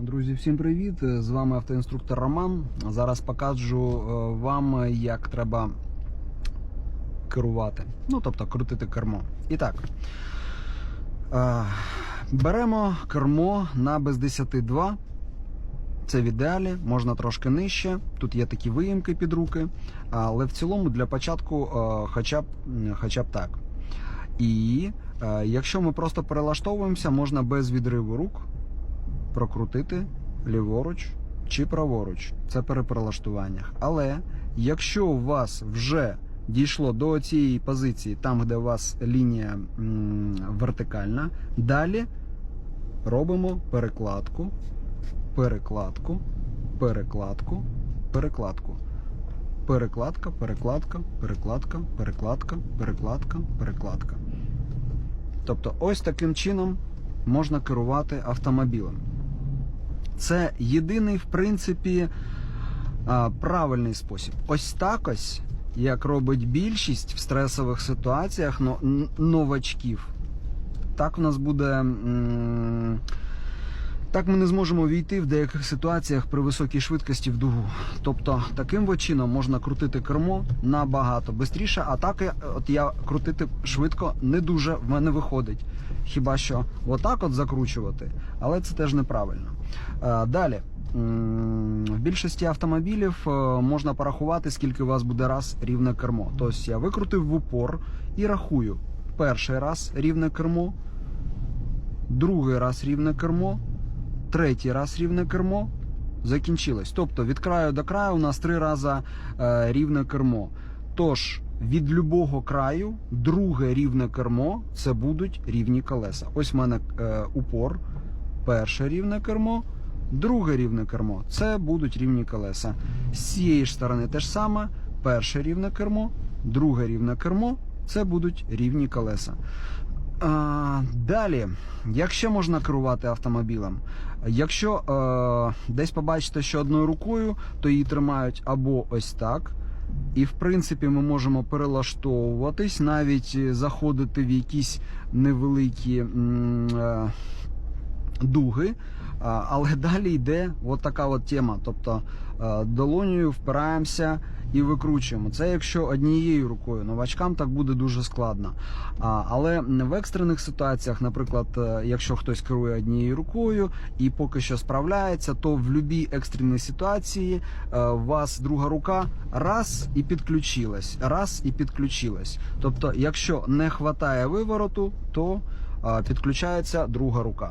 Друзі, всім привіт! З вами автоінструктор Роман. Зараз покажу е, вам, як треба керувати. Ну, тобто крутити кермо. І так, е, беремо кермо на без 10.2. Це в ідеалі, можна трошки нижче. Тут є такі виїмки під руки, але в цілому для початку е, хоча б, хоча б так. І якщо ми просто перелаштовуємося, можна без відриву рук прокрутити ліворуч чи праворуч. Це при. Але якщо у вас вже дійшло до цієї позиції, там, де у вас лінія вертикальна, далі робимо перекладку, перекладку, перекладку, перекладку. Перекладка, перекладка, перекладка, перекладка, перекладка, перекладка. Тобто, ось таким чином можна керувати автомобілем. Це єдиний, в принципі, правильний спосіб. Ось так ось, як робить більшість в стресових ситуаціях но, новачків. Так у нас буде. Так ми не зможемо війти в деяких ситуаціях при високій швидкості в дугу. Тобто таким чином можна крутити кермо набагато швидше, а так от я крутити швидко не дуже в мене виходить. Хіба що отак от закручувати, але це теж неправильно. Е, Далі. В більшості автомобілів е, можна порахувати, скільки у вас буде раз рівне кермо. Тобто я викрутив в упор і рахую. Перший раз рівне кермо, другий раз рівне кермо, третій раз рівне кермо. Закінчилось. Тобто від краю до краю у нас три рази е, рівне кермо. Тож від любого краю друге рівне кермо це будуть рівні колеса. Ось в мене упор, перше рівне кермо, друге рівне кермо це будуть рівні колеса. З цієї ж сторони те ж саме, перше рівне кермо, друге рівне кермо це будуть рівні колеса. А, далі, як ще можна керувати автомобілем? Якщо е, десь побачите, що одною рукою, то її тримають або ось так. І в принципі ми можемо перелаштовуватись, навіть е, заходити в якісь невеликі е, дуги. Але далі йде от така от тема. Тобто долонею впираємося і викручуємо. Це якщо однією рукою. Новачкам так буде дуже складно. Але в екстрених ситуаціях, наприклад, е, якщо хтось керує однією рукою і поки що справляється, то в будь-якій екстреній ситуації е, у вас друга рука раз і підключилась, раз і підключилась. Тобто, якщо не вистачає вивороту, то е, підключається друга рука.